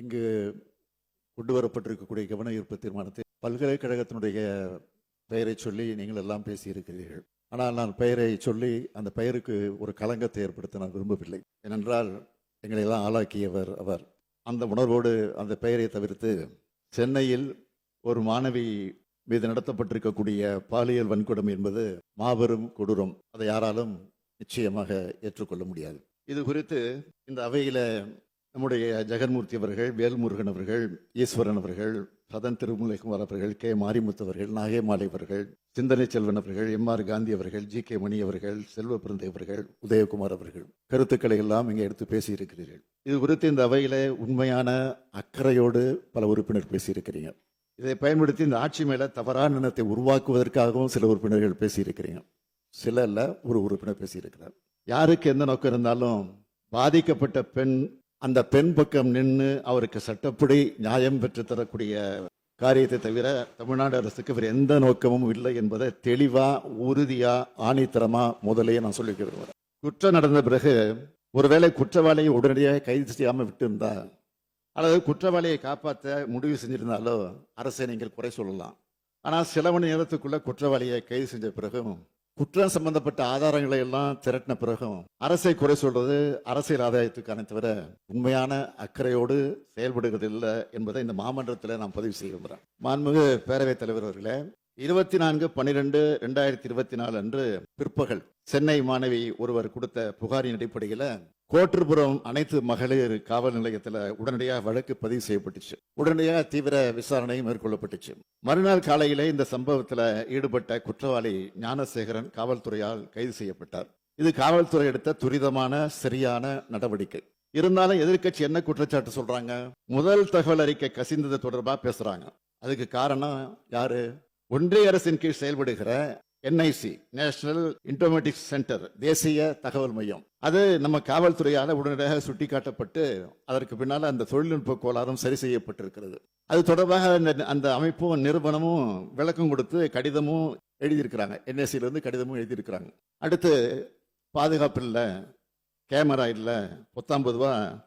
இங்கு கொண்டு வரப்பட்டிருக்கக்கூடிய கவன ஈர்ப்பு தீர்மானத்தை பல்கலைக்கழகத்தினுடைய பெயரை சொல்லி நீங்கள் எல்லாம் பேசியிருக்கிறீர்கள். ஆனால் நான் பெயரை சொல்லி அந்த பெயருக்கு ஒரு களங்கத்தை ஏற்படுத்த நான் விரும்பவில்லை. ஏனென்றால் எங்களை எல்லாம் ஆளாக்கியவர் அவர். அந்த உணர்வோடு அந்த பெயரை தவிர்த்து சென்னையில் ஒரு மாணவி மீது நடத்தப்பட்டிருக்கக்கூடிய பாலியல் வன்கொடுமை என்பது மாபெரும் கொடூரம். அதை யாராலும் நிச்சயமாக ஏற்றுக்கொள்ள முடியாது. இது குறித்து இந்த அவையில் நம்முடைய ஜெகன்மூர்த்தி அவர்கள் வேல்முருகன் அவர்கள் ஈஸ்வரன் அவர்கள் சதன் திருமலைக்குமார் அவர்கள் கே. மாரிமுத்து அவர்கள் நாகேமாலை அவர்கள் சிந்தனை செல்வன் அவர்கள் எம். ஆர். காந்தி அவர்கள் ஜி. கே. மணி அவர்கள் செல்வ பிறந்தை அவர்கள் உதயகுமார் அவர்கள். கருத்துக்களை எல்லாம் இங்கே எடுத்து பேசியிருக்கிறீர்கள். இது குறித்து இந்த அவையில உண்மையான அக்கறையோடு பல உறுப்பினர் பேசியிருக்கிறீங்க. இதை பயன்படுத்தி இந்த ஆட்சி மேல தவறான எண்ணத்தை உருவாக்குவதற்காகவும் சில உறுப்பினர்கள் பேசியிருக்கிறீங்க. சில இல்லை ஒரு உறுப்பினர் பேசியிருக்கிறார். யாருக்கு எந்த நோக்கம் இருந்தாலும் பாதிக்கப்பட்ட பெண் அந்த பெண் பக்கம் நின்று அவருக்கு சட்டப்படி நியாயம் பெற்றுத்தரக்கூடிய காரியத்தை தவிர தமிழ்நாடு அரசுக்கு வேறு எந்த நோக்கமும் இல்லை என்பதை தெளிவாக உறுதியாக ஆணித்தரமாக முதலே நான் சொல்லிக்க விரும்புகிறேன். குற்றம் நடந்த பிறகு ஒருவேளை குற்றவாளியை உடனடியாக கைது செய்யாமல் விட்டு அல்லது குற்றவாளியை காப்பாற்ற முடிவு செஞ்சிருந்தாலோ அரசை நீங்கள் குறை சொல்லலாம். ஆனால் சில மணி நேரத்துக்குள்ளே குற்றவாளியை கைது செஞ்ச பிறகும் குற்றம் சம்பந்தப்பட்ட ஆதாரங்களை எல்லாம் திரட்டின பிறகும் அரசை குறை சொல்றது அரசியல் ஆதாயத்துக்கான தவிர உண்மையான அக்கறையோடு செயல்படுகிறது இல்லை என்பதை இந்த மாமன்றத்தில் நான் பதிவு செய்ய விரும்புகிறேன் மாண்புமிகு பேரவைத் தலைவர் அவர்களே இருபத்தி நான்கு பன்னிரெண்டு ரெண்டாயிரத்தி இருபத்தி நாலு அன்று பிற்பகல் சென்னை மாணவி ஒருவர் கொடுத்த புகாரின் அடிப்படையில் கோட்டுப்புறம் அனைத்து மகளிர் காவல் நிலையத்தில் உடனடியாக வழக்கு பதிவு செய்யப்பட்டுச்சு. உடனடியாக தீவிர விசாரணை மேற்கொள்ளப்பட்டுச்சு. மறுநாள் காலையிலே இந்த சம்பவத்தில் ஈடுபட்ட குற்றவாளி ஞானசேகரன் காவல்துறையால் கைது செய்யப்பட்டார். இது காவல்துறை எடுத்த துரிதமான சரியான நடவடிக்கை. இருந்தாலும் எதிர்க்கட்சி என்ன குற்றச்சாட்டு சொல்றாங்க? முதல் தகவல் அறிக்கை கசிந்தது தொடர்பாக பேசுறாங்க. அதுக்கு காரணம் யாரு? ஒன்றிய அரசின் கீழ் செயல்படுகிற என்ஐசி நேஷனல் இன்டர்மேட்டிக் சென்டர் தேசிய தகவல் மையம். அது நம்ம காவல்துறையால் உடனடியாக சுட்டிக்காட்டப்பட்டு அதற்கு பின்னால் அந்த தொழில்நுட்ப கோளாறும் சரி செய்யப்பட்டிருக்கிறது. அது தொடர்பாக அந்த- அந்த அமைப்பும் நிறுவனமும் விளக்கம் கொடுத்து கடிதமும் எழுதியிருக்கிறாங்க. என்ஐசியிலிருந்து கடிதமும் எழுதியிருக்கிறாங்க. அடுத்து பாதுகாப்பு இல்லை கேமரா இல்லை பத்தொன்பது ரூபா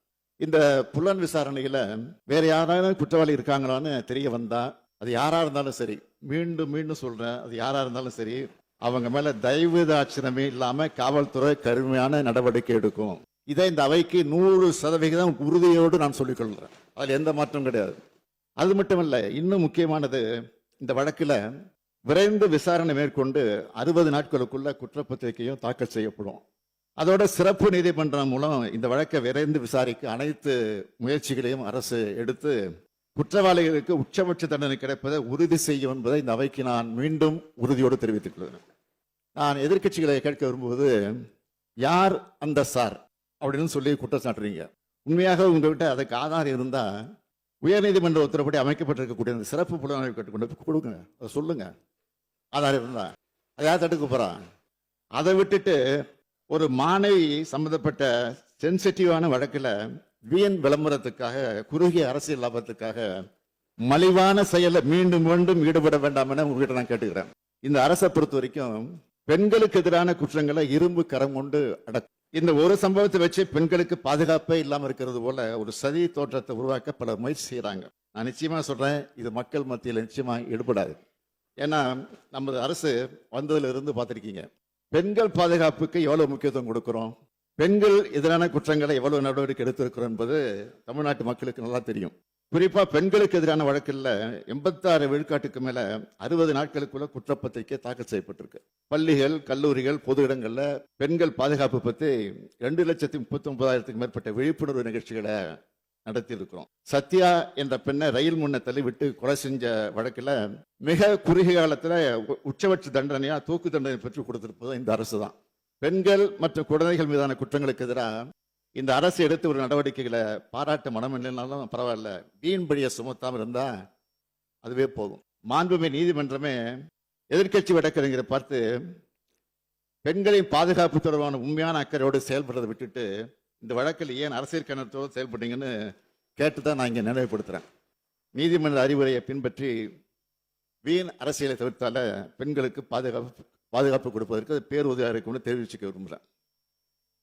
இந்த புலன் விசாரணையில வேற யாராவது குற்றவாளி இருக்காங்களான்னு தெரிய வந்தா அது யாரா இருந்தாலும் சரி மீண்டும் மீண்டும் சொல்றேன் அது யாரா இருந்தாலும் சரி அவங்க மேல தயவு தாட்சணமே இல்லாம காவல்துறை கருமையான நடவடிக்கை எடுக்கும். இதை இந்த அவைக்கு நூறு சதவிகிதம் உறுதியோடு நான் சொல்லிக் கொள்கிறேன். எந்த மாற்றம் கிடையாது. அது மட்டும் இல்லை இன்னும் முக்கியமானது இந்த வழக்கில் விரைந்து விசாரணை மேற்கொண்டு அறுபது நாட்களுக்குள்ள குற்றப்பத்திரிகையும் தாக்கல் செய்யப்படும். அதோட சிறப்பு நீதிமன்றம் மூலம் இந்த வழக்கை விரைந்து விசாரிக்க அனைத்து முயற்சிகளையும் அரசு எடுத்து குற்றவாளிகளுக்கு உச்சபட்ச தண்டனை கிடைப்பதை உறுதி செய்யும் என்பதை இந்த அவைக்கு நான் மீண்டும் உறுதியோடு தெரிவித்துக் கொள்கிறேன். நான் எதிர்க்கட்சிகளை கேட்க விரும்புவது யார் அந்த சார்? அப்படின்னு சொல்லி குற்றம் சாட்டுறீங்க. உண்மையாக உங்கள்கிட்ட அதுக்கு ஆதாரம் இருந்தால் உயர்நீதிமன்ற உத்தரப்படி அமைக்கப்பட்டிருக்கக்கூடிய அந்த சிறப்பு புலனாய்வு கேட்டு கொடுங்க. அதை சொல்லுங்க. ஆதாரம் இருந்தால் அதை யார் தடுக்க போகிறான் அதை விட்டுட்டு ஒரு மாணவி சம்பந்தப்பட்ட சென்சிட்டிவான வழக்கில் வீண் விளம்பரத்துக்காக குறுகிய அரசியல் லாபத்துக்காக மலிவான செயலை மீண்டும் மீண்டும் ஈடுபட வேண்டாம் என உங்ககிட்ட நான் கேட்டுக்கிறேன். இந்த அரசை பொறுத்த வரைக்கும் பெண்களுக்கு எதிரான குற்றங்களை இரும்பு கரம் கொண்டு அடக்கும் இந்த ஒரு சம்பவத்தை வச்சு பெண்களுக்கு பாதுகாப்பே இல்லாமல் இருக்கிறது போல ஒரு சதி தோற்றத்தை உருவாக்க பல முயற்சி செய்கிறாங்க நான் நிச்சயமாக சொல்கிறேன் இது மக்கள் மத்தியில் நிச்சயமாக ஈடுபடாது. ஏன்னா நமது அரசு வந்ததுல இருந்து பெண்கள் பாதுகாப்புக்கு எவ்வளவு முக்கியத்துவம் கொடுக்கிறோம்? பெண்கள் எதிரான குற்றங்களை எவ்வளவு நடவடிக்கை எடுத்திருக்கிறோம் என்பது தமிழ்நாட்டு மக்களுக்கு நல்லா தெரியும். குறிப்பா பெண்களுக்கு எதிரான வழக்கில் எண்பத்தாறு விழுக்காட்டுக்கு மேல அறுபது நாட்களுக்குள்ள குற்றப்பத்திரிக்கை தாக்கல் செய்யப்பட்டிருக்கு. பள்ளிகள் கல்லூரிகள் பொது இடங்கள்ல பெண்கள் பாதுகாப்பு பத்தி ரெண்டு லட்சத்தி முப்பத்தி ஒன்பதாயிரத்துக்கு மேற்பட்ட விழிப்புணர்வு நிகழ்ச்சிகளை நடத்தியிருக்கிறோம். சத்யா என்ற பெண்ணை ரயில் முன்ன தள்ளி விட்டு கொலை செஞ்ச வழக்கில் மிக குறுகிய காலத்தில் உச்சபட்ச தண்டனையாக தூக்கு தண்டனை பெற்று கொடுத்திருப்பது இந்த அரசு தான். பெண்கள் மற்றும் குழந்தைகள் மீதான குற்றங்களுக்கு எதிராக இந்த அரசு எடுத்து ஒரு நடவடிக்கைகளை பாராட்ட மனம் இல்லைனாலும் பரவாயில்ல. வீண் பழியை சுமத்தாமல் இருந்தால் அதுவே போதும். மாண்புமை நீதிமன்றமே எதிர்க்கட்சி வழக்கறிஞரை பார்த்து பெண்களின் பாதுகாப்பு தொடர்பான உண்மையான அக்கறையோடு செயல்படுறதை விட்டுட்டு இந்த வழக்கில் ஏன் அரசியல் கணத்தோடு செயல்பட்டீங்கன்னு கேட்டு தான் நான் இங்கே நினைவுபடுத்துகிறேன் நீதிமன்ற அறிவுரையை பின்பற்றி வீண் அரசியலை தவிர்த்தால பெண்களுக்கு பாதுகாப்பு பாதுகாப்பு கொடுப்பதற்கு அது பேருதவியாக இருக்கும்னு தெரிவிச்சுக்க விரும்புகிறேன்.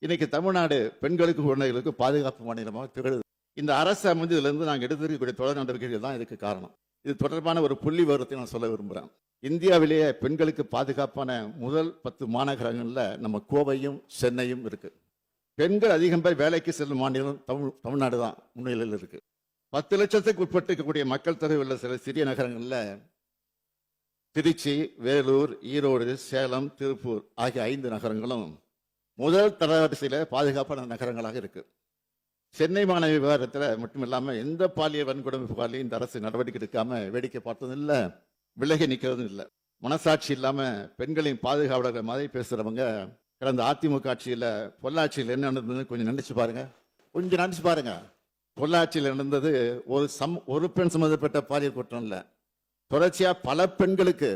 இன்னைக்கு தமிழ்நாடு பெண்களுக்கு குழந்தைகளுக்கு பாதுகாப்பு மாநிலமாக திகழுது. இந்த அரசு அமைந்ததுலேருந்து நாங்கள் எடுத்திருக்கக்கூடிய தொடர் நடவடிக்கைகள் தான் இதுக்கு காரணம். இது தொடர்பான ஒரு புள்ளி விவரத்தை நான் சொல்ல விரும்புகிறேன். இந்தியாவிலேயே பெண்களுக்கு பாதுகாப்பான முதல் பத்து மாநகரங்களில் நம்ம கோவையும் சென்னையும் இருக்குது பெண்கள் அதிகம் பேர் வேலைக்கு செல்லும் மாநிலம் தமிழ் தமிழ்நாடு தான் முன்னிலையில் இருக்கு. பத்து லட்சத்துக்கு உட்பட்டு இருக்கக்கூடிய மக்கள் தொகை உள்ள சில சிறிய நகரங்களில் திருச்சி வேலூர் ஈரோடு சேலம் திருப்பூர் ஆகிய ஐந்து நகரங்களும் முதல் தரவரிசையில் பாதுகாப்பான நகரங்களாக இருக்கு. சென்னை மாணவி விவகாரத்தில் மட்டும் இல்லாமல் எந்த பாலியல் வன்கொடுமை புகாரிலையும் இந்த அரசு நடவடிக்கை எடுக்காமல் வேடிக்கை பார்த்ததும் இல்லை விலகி நிற்கிறதும் இல்லை. மனசாட்சி இல்லாமல் பெண்களின் பாதுகாவலர்கள் மாதிரி பேசுகிறவங்க கடந்த அதிமுக ஆட்சியில் பொள்ளாச்சியில் என்ன நடந்ததுன்னு கொஞ்சம் நினச்சி பாருங்கள் கொஞ்சம் நினச்சி பாருங்கள் பொள்ளாச்சியில் நடந்தது ஒரு சம் ஒரு பெண் சம்மந்தப்பட்ட பாலியல் குற்றம் இல்லை. தொடர்ச்சியாக பல பெண்களுக்கு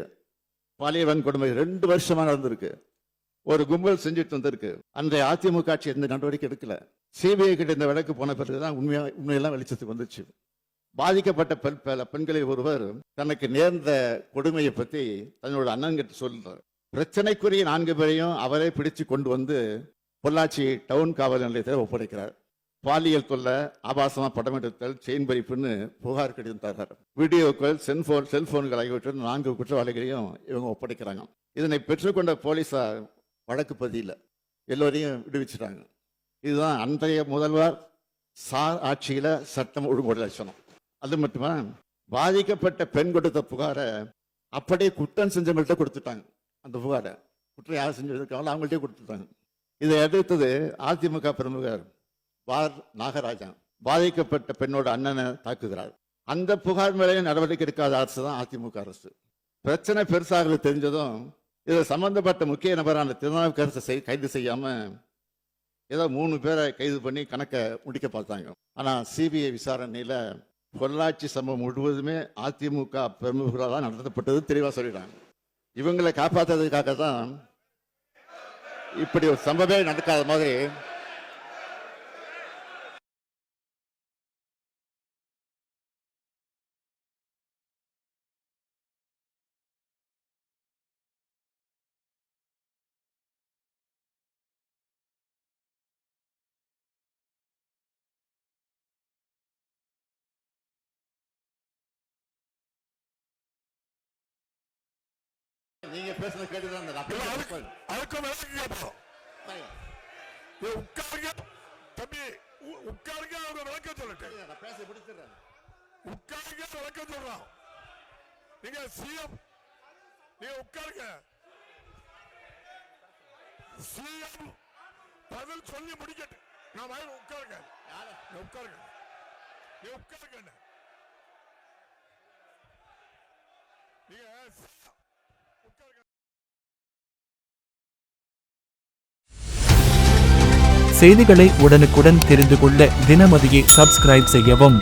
பாலியல் வன்கொடுமை ரெண்டு வருஷமாக நடந்திருக்கு. ஒரு கும்பல் செஞ்சுட்டு வந்திருக்கு. அன்றைய அதிமுக ஆட்சி எந்த நடவடிக்கை எடுக்கல. சிபிஐ கிட்ட இந்த விளக்கு போன பிறகு தான் உண்மையாக உண்மையெல்லாம் வெளிச்சத்துக்கு வந்துச்சு. பாதிக்கப்பட்ட பெண் பல பெண்களில் ஒருவர் தனக்கு நேர்ந்த கொடுமையை பற்றி தன்னோட அண்ணன் கிட்ட சொல்றார். பிரச்சனைக்குரிய நான்கு பேரையும் அவரே பிடிச்சு கொண்டு வந்து பொள்ளாச்சி டவுன் காவல் நிலையத்தில் ஒப்படைக்கிறார். பாலியல் தொல்லை ஆபாசமாக படம் எடுத்தல் செயின் பறிப்புன்னு புகார் கடிதம் தர்றார் வீடியோக்கள் செல்போன் செல்போன்கள் ஆகியவற்றில் நான்கு குற்றவாளிகளையும் இவங்க ஒப்படைக்கிறாங்க. இதனை பெற்றுக்கொண்ட போலீஸார் வழக்கு பதியில். எல்லோரையும் விடுவிச்சிட்டாங்க. இதுதான் அன்றைய முதல்வர் சார் ஆட்சியில் சட்டம் ஒழுங்கு லட்சணம். அது மட்டுமா பாதிக்கப்பட்ட பெண் கொடுத்த புகாரை அப்படியே குற்றம் செஞ்சவங்கள்ட்ட கொடுத்துட்டாங்க. அந்த புகாரை. குற்றம் யார் செஞ்சதுக்காக அவங்கள்ட்டே கொடுத்துட்டாங்க. இதை எடுத்தது அதிமுக பிரமுகர் வார் நாகராஜன் பாதிக்கப்பட்ட பெண்ணோட அண்ணனை தாக்குகிறார். அந்த புகார் மேலேயும் நடவடிக்கை எடுக்காத அரசு தான் அதிமுக அரசு. பிரச்சனை பெருசாக தெரிஞ்சதும் இதில் சம்பந்தப்பட்ட முக்கிய நபரான திருநாவுக்கரசை செய் கைது செய்யாமல் ஏதோ மூணு பேரை கைது பண்ணி கணக்கை முடிக்க பார்த்தாங்க. ஆனால் சிபிஐ விசாரணையில் பொள்ளாச்சி சம்பவம் முழுவதுமே அதிமுக பிரமுகர்களால் தான் நடத்தப்பட்டது தெளிவாக சொல்லிட்டாங்க. இவங்களை காப்பாற்றுறதுக்காக தான் இப்படி ஒரு சம்பவமே நடக்காத மாதிரி நீங்க பேசுறது கேட்டுதான் இருந்தது. அப்படியே அதுக்கு அதுக்கு விளக்கம் கேட்போம். உட்காருங்க. தம்பி உட்காருங்க அவங்க விளக்கம் சொல்லட்டு. பேச முடிச்சிடுறேன் உட்காருங்க விளக்கம் சொல்றான் நீங்க சிஎம் நீங்க உட்காருங்க. சிஎம் பதில் சொல்லி முடிக்கட்டு. நான் வயல் உட்காருங்க. நீ உட்காருங்க. நீ உட்காருங்க. நீங்க செய்திகளை உடனுக்குடன் தெரிந்து கொள்ள தினமதியை சப்ஸ்கிரைப் செய்யவும்.